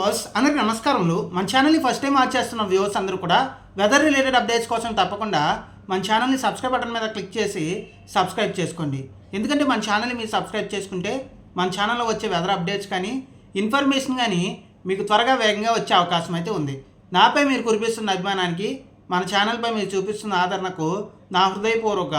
Was అందరికీ నమస్కారములు. మన ఛానల్ని ఫస్ట్ టైం వాచ్ చేస్తున్న వ్యూవర్స్ అందరూ కూడా వెదర్ రిలేటెడ్ అప్డేట్స్ కోసం తప్పకుండా మన ఛానల్ని సబ్స్క్రైబ్ బటన్ మీద క్లిక్ చేసి సబ్స్క్రైబ్ చేసుకోండి. ఎందుకంటే మన ఛానల్ని మీరు సబ్స్క్రైబ్ చేసుకుంటే మన ఛానల్లో వచ్చే వెదర్ అప్డేట్స్ కానీ ఇన్ఫర్మేషన్ కానీ మీకు త్వరగా వేగంగా వచ్చే అవకాశం అయితే ఉంది. నాపై మీరు కురిపిస్తున్న అభిమానానికి మన ఛానల్పై మీరు చూపిస్తున్న ఆదరణకు నా హృదయపూర్వక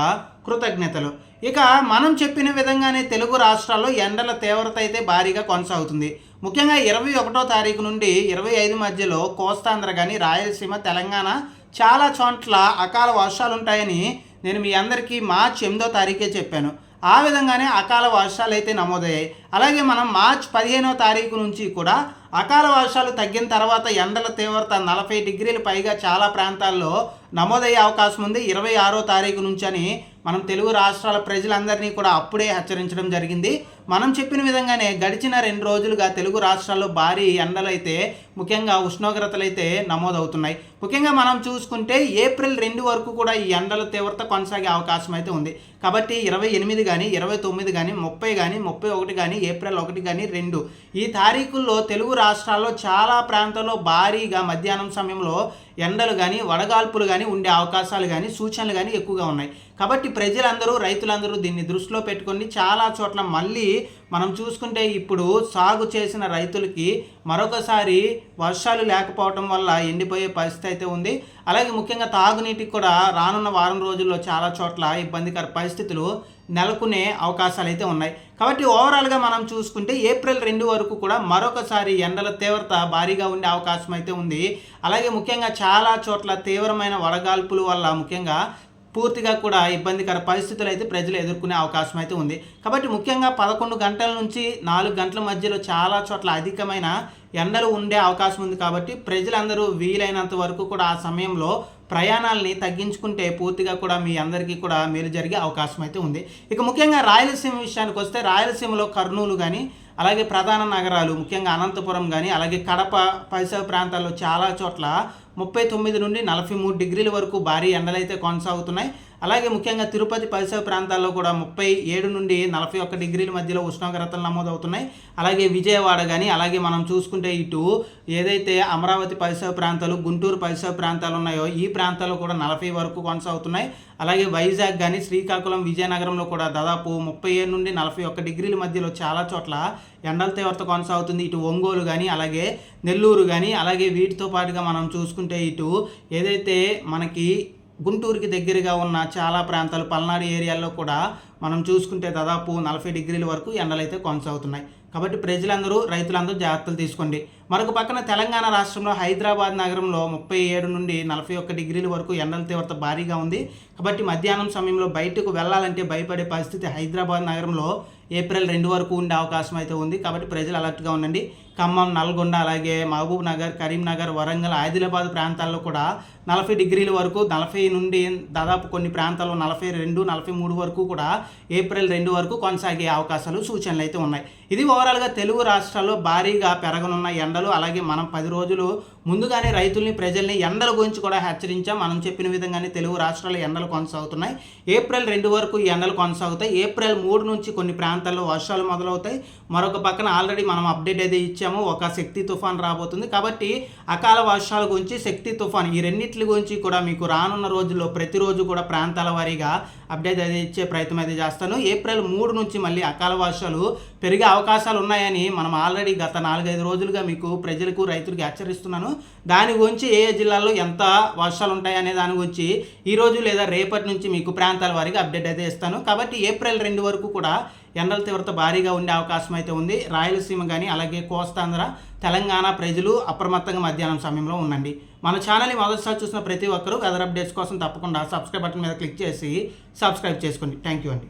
కృతజ్ఞతలు. ఇక మనం చెప్పిన విధంగానే తెలుగు రాష్ట్రాల్లో ఎండల తీవ్రత అయితే భారీగా కొనసాగుతుంది. ముఖ్యంగా ఇరవై ఒకటో తారీఖు నుండి ఇరవై ఐదు మధ్యలో కోస్తాంధ్ర కానీ రాయలసీమ తెలంగాణ చాలా చోట్ల అకాల వర్షాలు ఉంటాయని నేను మీ అందరికీ మార్చ్ ఎనిమిదో తారీఖే చెప్పాను. ఆ విధంగానే అకాల వర్షాలు అయితే నమోదయ్యాయి. అలాగే మనం మార్చ్ పదిహేనో తారీఖు నుంచి కూడా అకాల వర్షాలు తగ్గిన తర్వాత ఎండల తీవ్రత నలభై డిగ్రీలు పైగా చాలా ప్రాంతాల్లో నమోదయ్యే అవకాశం ఉంది. ఇరవై ఆరో తారీఖు నుంచి అని మనం తెలుగు రాష్ట్రాల ప్రజలందరినీ కూడా అప్పుడే హెచ్చరించడం జరిగింది. మనం చెప్పిన విధంగానే గడిచిన రెండు రోజులుగా తెలుగు రాష్ట్రాల్లో భారీ ఎండలైతే ముఖ్యంగా ఉష్ణోగ్రతలు అయితే నమోదవుతున్నాయి. ముఖ్యంగా మనం చూసుకుంటే ఏప్రిల్ రెండు వరకు కూడా ఈ ఎండల తీవ్రత కొనసాగే అవకాశం అయితే ఉంది. కాబట్టి ఇరవై ఎనిమిది కానీ ఇరవై తొమ్మిది కానీ ముప్పై కానీ ముప్పై ఒకటి కానీ ఏప్రిల్ ఒకటి కానీ రెండు. ఈ తారీఖుల్లో తెలుగు రాష్ట్రాల్లో చాలా ప్రాంతాల్లో భారీగా మధ్యాహ్నం సమయంలో ఎండలు కానీ వడగాల్పులు కానీ ఉండే అవకాశాలు కానీ సూచనలు కానీ ఎక్కువగా ఉన్నాయి. కాబట్టి ప్రజలందరూ రైతులందరూ దీన్ని దృష్టిలో పెట్టుకొని చాలా చోట్ల మళ్ళీ మనం చూసుకుంటే ఇప్పుడు సాగు చేసిన రైతులకి మరొకసారి వర్షాలు లేకపోవటం వల్ల ఎండిపోయే పరిస్థితి అయితే ఉంది. అలాగే ముఖ్యంగా తాగునీటికి కూడా రానున్న వారం రోజుల్లో చాలా చోట్ల ఇబ్బందికర పరిస్థితులు నెలకొనే అవకాశాలు అయితే ఉన్నాయి. కాబట్టి ఓవరాల్గా మనం చూసుకుంటే ఏప్రిల్ రెండు వరకు కూడా మరొకసారి ఎండల తీవ్రత భారీగా ఉండే అవకాశం అయితే ఉంది. అలాగే ముఖ్యంగా చాలా చోట్ల తీవ్రమైన వడగాల్పుల వల్ల ముఖ్యంగా పూర్తిగా కూడా ఇబ్బందికర పరిస్థితులు అయితే ప్రజలు ఎదుర్కొనే అవకాశం అయితే ఉంది. కాబట్టి ముఖ్యంగా పదకొండు గంటల నుంచి నాలుగు గంటల మధ్యలో చాలా చోట్ల అధికమైన ఎండలు ఉండే అవకాశం ఉంది కాబట్టి ప్రజలందరూ వీలైనంత వరకు కూడా ఆ సమయంలో ప్రయాణాలని తగ్గించుకుంటే పూర్తిగా కూడా మీ అందరికీ కూడా మేలు జరిగే అవకాశం అయితే ఉంది. ఇక ముఖ్యంగా రాయలసీమ విషయానికి వస్తే రాయలసీమలో కర్నూలు కానీ అలాగే ప్రధాన నగరాలు ముఖ్యంగా అనంతపురం కానీ అలాగే కడప పరిసర ప్రాంతాల్లో చాలా చోట్ల ముప్పై తొమ్మిది నుండి నలభై మూడు డిగ్రీల వరకు భారీ ఎండలైతే కొనసాగుతున్నాయి. అలాగే ముఖ్యంగా తిరుపతి పరిసర ప్రాంతాల్లో కూడా ముప్పై ఏడు నుండి నలభై ఒక్క డిగ్రీల మధ్యలో ఉష్ణోగ్రతలు నమోదవుతున్నాయి. అలాగే విజయవాడ కానీ అలాగే మనం చూసుకుంటే ఇటు ఏదైతే అమరావతి పరిసర ప్రాంతాలు గుంటూరు పరిసర ప్రాంతాలు ఉన్నాయో ఈ ప్రాంతాల్లో కూడా నలభై వరకు కొనసాగుతున్నాయి. అలాగే వైజాగ్ కానీ శ్రీకాకుళం విజయనగరంలో కూడా దాదాపు ముప్పై ఏడు నుండి నలభై ఒక్క డిగ్రీల మధ్యలో చాలా చోట్ల ఎండల తీవ్రత కొనసాగుతుంది. ఇటు ఒంగోలు కానీ అలాగే నెల్లూరు కానీ అలాగే వీటితో పాటుగా మనం చూసుకుంటే ఇటు ఏదైతే మనకి గుంటూరుకి దగ్గరగా ఉన్న చాలా ప్రాంతాలు పల్నాడు ఏరియాల్లో కూడా మనం చూసుకుంటే దాదాపు నలభై డిగ్రీల వరకు ఎండలైతే కొనసాగుతున్నాయి. కాబట్టి ప్రజలందరూ రైతులందరూ జాగ్రత్తలు తీసుకోండి. మరొక పక్కన తెలంగాణ రాష్ట్రంలో హైదరాబాద్ నగరంలో ముప్పై ఏడు నుండి నలభై ఒక్క డిగ్రీల వరకు ఎండల తీవ్రత భారీగా ఉంది. కాబట్టి మధ్యాహ్నం సమయంలో బయటకు వెళ్ళాలంటే భయపడే పరిస్థితి హైదరాబాద్ నగరంలో ఏప్రిల్ రెండు వరకు ఉండే అవకాశం అయితే ఉంది. కాబట్టి ప్రజలు అలర్ట్గా ఉండండి. ఖమ్మం నల్గొండ అలాగే మహబూబ్ నగర్ కరీంనగర్ వరంగల్ ఆదిలాబాద్ ప్రాంతాల్లో కూడా నలభై డిగ్రీల వరకు నలభై నుండి దాదాపు కొన్ని ప్రాంతాల్లో నలభై రెండు నలభై మూడు వరకు కూడా ఏప్రిల్ రెండు వరకు కొనసాగే అవకాశాలు సూచనలు అయితే ఉన్నాయి. ఇది ఓవరాల్గా తెలుగు రాష్ట్రాల్లో భారీగా పెరగనున్న ఎండలు అలాగే మనం పది రోజులు ముందుగానే రైతుల్ని ప్రజల్ని ఎండల గురించి కూడా హెచ్చరించాం. మనం చెప్పిన విధంగానే తెలుగు రాష్ట్రాల్లో ఎండలు కొనసాగుతున్నాయి. ఏప్రిల్ రెండు వరకు ఈ ఎండలు కొనసాగుతాయి. ఏప్రిల్ మూడు నుంచి కొన్ని ప్రాంతాల్లో వర్షాలు మొదలవుతాయి. మరొక పక్కన ఆల్రెడీ మనం అప్డేట్ అయితే ఇచ్చాము ఒక శక్తి తుఫాన్ రాబోతుంది. కాబట్టి అకాల వర్షాల గురించి శక్తి తుఫాన్ ఈ రెండింటి గురించి కూడా మీకు రానున్న రోజుల్లో ప్రతిరోజు కూడా ప్రాంతాల వారీగా అప్డేట్ అయితే ఇచ్చే ప్రయత్నం అయితే చేస్తాను. ఏప్రిల్ మూడు నుంచి మళ్ళీ అకాల వర్షాలు పెరిగే అవకాశాలు ఉన్నాయని మనం ఆల్రెడీ గత నాలుగైదు రోజులుగా మీకు ప్రజలకు రైతులకు హెచ్చరిస్తున్నాను. దాని గురించి ఏ ఏ జిల్లాల్లో ఎంత వర్షాలు ఉంటాయనే దాని గురించి ఈరోజు లేదా రేపటి నుంచి మీకు ప్రాంతాల వారికి అప్డేట్ అయితే ఇస్తాను. కాబట్టి ఏప్రిల్ రెండు వరకు కూడా ఎండల తీవ్రత భారీగా ఉండే అవకాశం అయితే ఉంది. రాయలసీమ కానీ అలాగే కోస్తాంధ్ర తెలంగాణ ప్రజలు అప్రమత్తంగా మధ్యాహ్నం సమయంలో ఉండండి. మన ఛానల్ని మొదటిసారి చూసిన ప్రతి ఒక్కరూ వెదర్ అప్డేట్స్ కోసం తప్పకుండా సబ్స్క్రైబ్ బటన్ మీద క్లిక్ చేసి సబ్స్క్రైబ్ చేసుకోండి. థ్యాంక్ యూ అండి.